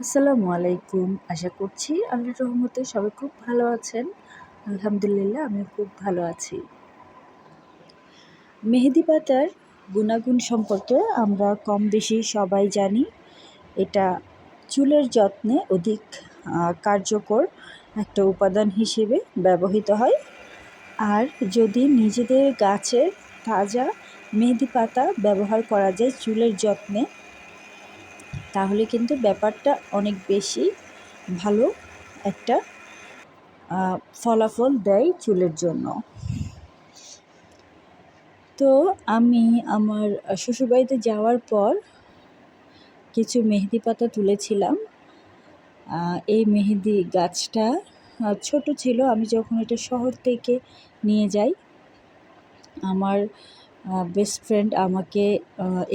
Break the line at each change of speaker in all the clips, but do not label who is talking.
আসসালামু আলাইকুম। আশা করছি আল্লাহর রহমতে সবাই খুব ভালো আছেন। আলহামদুলিল্লাহ আমি খুব ভালো আছি। মেহেদি পাতার গুণাগুণ সম্পর্কে আমরা কম বেশি সবাই জানি। এটা চুলের যত্নে অধিক কার্যকর একটা উপাদান হিসেবে ব্যবহৃত হয়। আর যদি নিজেদের গাছের তাজা মেহেদি পাতা ব্যবহার করা যায় চুলের যত্নে তাহলে কিন্তু ব্যাপারটা অনেক বেশি ভালো একটা ফলাফল দেয় চুলের জন্য। তো আমি আমার শ্বশুরবাড়িতে যাওয়ার পর কিছু মেহেদি পাতা তুলেছিলাম। এই মেহেদি গাছটা ছোট ছিল, আমি যখন এটা শহর থেকে নিয়ে যাই, আমার বেস্ট ফ্রেন্ড আমাকে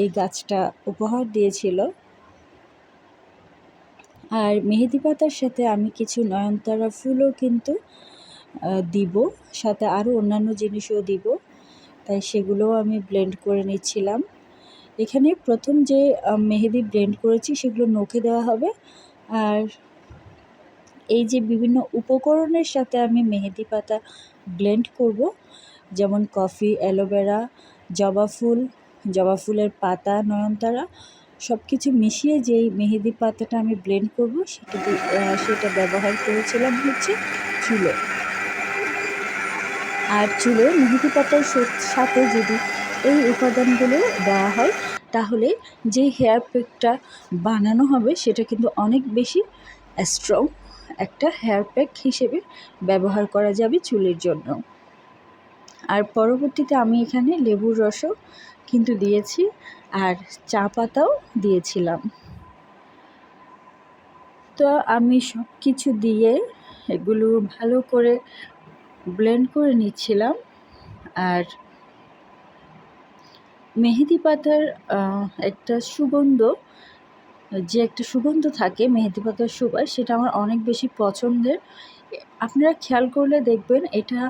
এই গাছটা উপহার দিয়েছিল। আর মেহেদি পাতার সাথে আমি কিছু নয়নতারা ফুলও কিন্তু দিব। সাথে আরও অন্যান্য জিনিসও দিব। তাই সেগুলোও আমি ব্লেন্ড করে নিচ্ছিলাম। এখানে প্রথম যে মেহেদি ব্লেন্ড করেছি সেগুলো নখে দেওয়া হবে। আর এই যে বিভিন্ন উপকরণের সাথে আমি মেহেদি পাতা ব্লেন্ড করব, যেমন কফি, অ্যালোভেরা, জবা ফুল, জবা ফুলের পাতা, নয়নতারা সব কিছু মিশিয়ে যেই মেহেদি পাতাটা আমি ব্লেন্ড করব, সেটা সেটা ব্যবহার করেছিলাম হচ্ছে চুলো। আর চুলো মেহেদি পাতার সাথে যদি এই উপাদানগুলো দেওয়া হয়, তাহলে যে হেয়ার প্যাকটা বানানো হবে, সেটা কিন্তু অনেক বেশি স্ট্রং একটা হেয়ার প্যাক হিসেবে ব্যবহার করা যাবে চুলের জন্য। আর পরবর্তীতে আমি এখানে লেবুর রসও কিন্তু দিয়েছি আর চা পাতাও দিয়েছিলাম। তো আমি সব কিছু দিয়ে এগুলো ভালো করে ব্লেন্ড করে নিচ্ছিলাম আর মেহেদি পাতার একটা সুগন্ধ, যে একটা সুগন্ধ থাকে মেহেদি পাতার সুবাস, সেটা আমার অনেক বেশি পছন্দের। আপনারা খেয়াল করলে দেখবেন এটা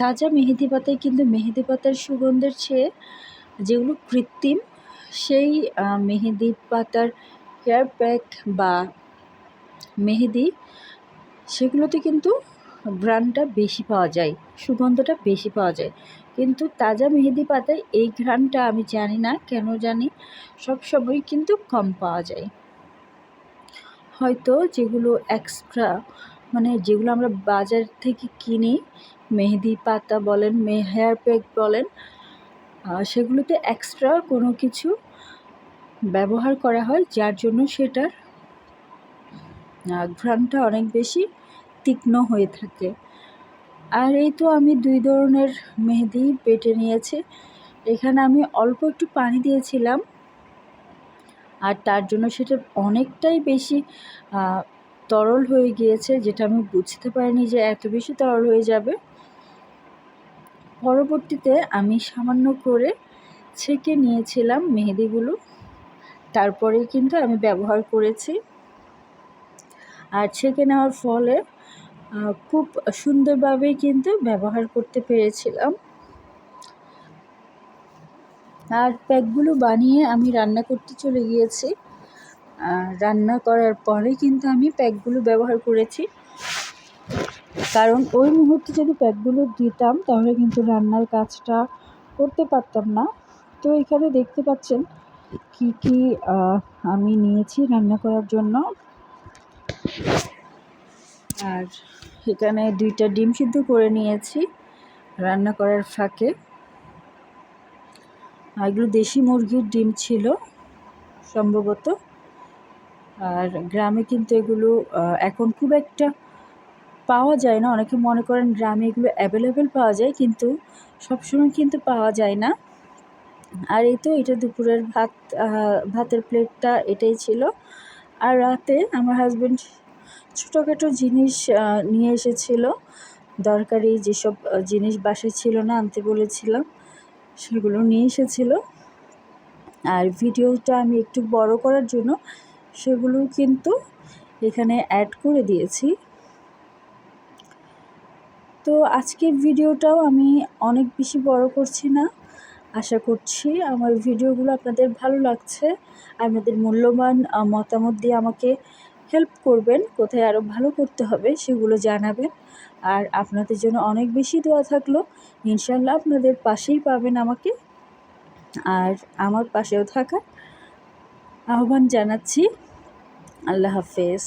তাজা মেহেদি পাতায় কিন্তু মেহেদি পাতার সুগন্ধের চেয়ে যেগুলো কৃত্রিম, সেই মেহেদি পাতার হেয়ার প্যাক বা মেহেদি, সেগুলোতে কিন্তু ঘ্রাণটা বেশি পাওয়া যায়, সুগন্ধটা বেশি পাওয়া যায়। কিন্তু তাজা মেহেদি পাতায় এই ঘ্রাণটা আমি জানি না, কেন জানি? সব সময় কিন্তু কম পাওয়া যায়। হয়তো যেগুলো এক্সট্রা মানে যেগুলো আমরা বাজার থেকে কিনি, মেহেদি পাতা বলেন, মে হেয়ার প্যাক বলেন সেগুলোতে এক্সট্রা কোনো কিছু ব্যবহার করা হয়, যার জন্য সেটার ঘ্রাণটা অনেক বেশি তীক্ষ্ণ হয়ে থাকে। আর এই তো আমি দুই ধরনের মেহেদি বেটে নিয়েছি। এখানে আমি অল্প একটু পানি দিয়েছিলাম, আর তার জন্য সেটা অনেকটাই বেশি তরল হয়ে গিয়েছে, যেটা আমি বুঝতে পারিনি যে এত বেশি তরল হয়ে যাবে। পরবর্তীতে আমি সামান্য করে ছেঁকে নিয়েছিলাম মেহেদিগুলো। তারপরে কিন্তু আমি ব্যবহার করেছি। আর ছেঁকে নেওয়ার ফলে খুব সুন্দরভাবেই কিন্তু ব্যবহার করতে পেরেছিলাম। আর প্যাকগুলো বানিয়ে আমি রান্না করতে চলে গিয়েছি। রান্না করার পরে কিন্তু আমি প্যাকগুলো ব্যবহার করেছি। কারণ ওই মুহূর্তে যদি প্যাকগুলো দিতাম, তাহলে কিন্তু রান্নার কাজটা করতে পারতাম না। তো এখানে দেখতে পাচ্ছেন কি কি আমি নিয়েছি রান্না করার জন্য। আর এখানে দুইটা ডিম সিদ্ধ করে নিয়েছি রান্না করার ফাঁকে। এগুলো দেশি মুরগির ডিম ছিল সম্ভবত। আর গ্রামে কিন্তু এগুলো এখন খুব একটা পাওয়া যায় না। অনেকে মনে করেন গ্রামে এগুলো অ্যাভেলেবেল পাওয়া যায়, কিন্তু সবসময় কিন্তু পাওয়া যায় না। আর এই তো এটা দুপুরের ভাত ভাতের প্লেটটা এটাই ছিল। আর রাতে আমার হাজব্যান্ড ছোটোখাটো জিনিস নিয়ে এসেছিল। দরকারি যেসব জিনিস বাসায় ছিল না আনতে বলেছিলাম, সেগুলো নিয়ে এসেছিল। আর ভিডিওটা আমি একটু বড় করার জন্য সেগুলো কিন্তু এখানে অ্যাড করে দিয়েছি। তো আজকের ভিডিওটাও আমি অনেক বেশি বড় করছি না। আশা করছি আমার ভিডিওগুলো আপনাদের ভালো লাগছে, আপনাদের মূল্যবান মতামত দিয়ে আমাকে হেল্প করবেন, কোথায় আরও ভালো করতে হবে সেগুলো জানাবেন। আর আপনাদের জন্য অনেক বেশি দোয়া থাকল ইনশাল্লাহ আপনাদের পাশেই পাবেন আমাকে। আর আমার পাশেও থাকা আহ্বান জানাচ্ছি। আল্লাহ হাফেজ।